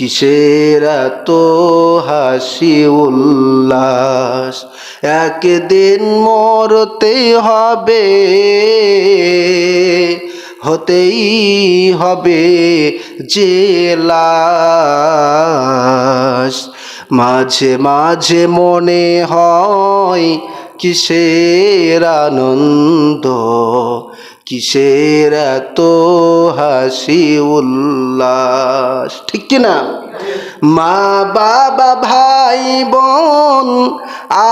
কিসের তো হাসি উল্লাস? একদিন মরতে হবে, হতেই হবে লাশ মাঝে মাঝে মনে হয় কিসের আনন্দ কিসের এত হাসি উল্লাস? ঠিক কিনা মা, বাবা, ভাই, বোন,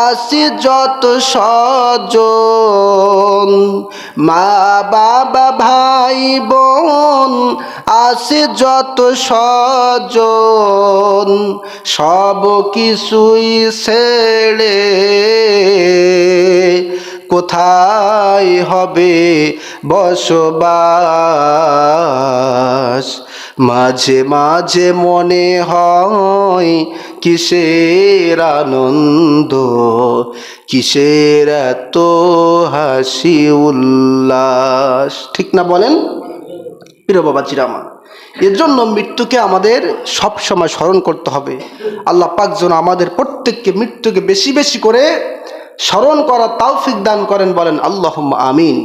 আসি যত সজন মা, বাবা, ভাই, বোন, আসি যত সজন সব কিছুই ছেড়ে কোথায় হবে বসবাস? মাঝে মাঝে মনে হয় কিসের আনন্দ, কিসের এত হাসি উল্লাস। ঠিক না বলেন? প্রিয় বাবা চিরামা এর জন্য মৃত্যুকে আমাদের সব সময় স্মরণ করতে হবে। আল্লাহ পাক যেন আমাদের প্রত্যেককে মৃত্যুকে বেশি বেশি করে স্মরণ করা তাওফিক দান করেন বলেন আল্লাহ আমিন।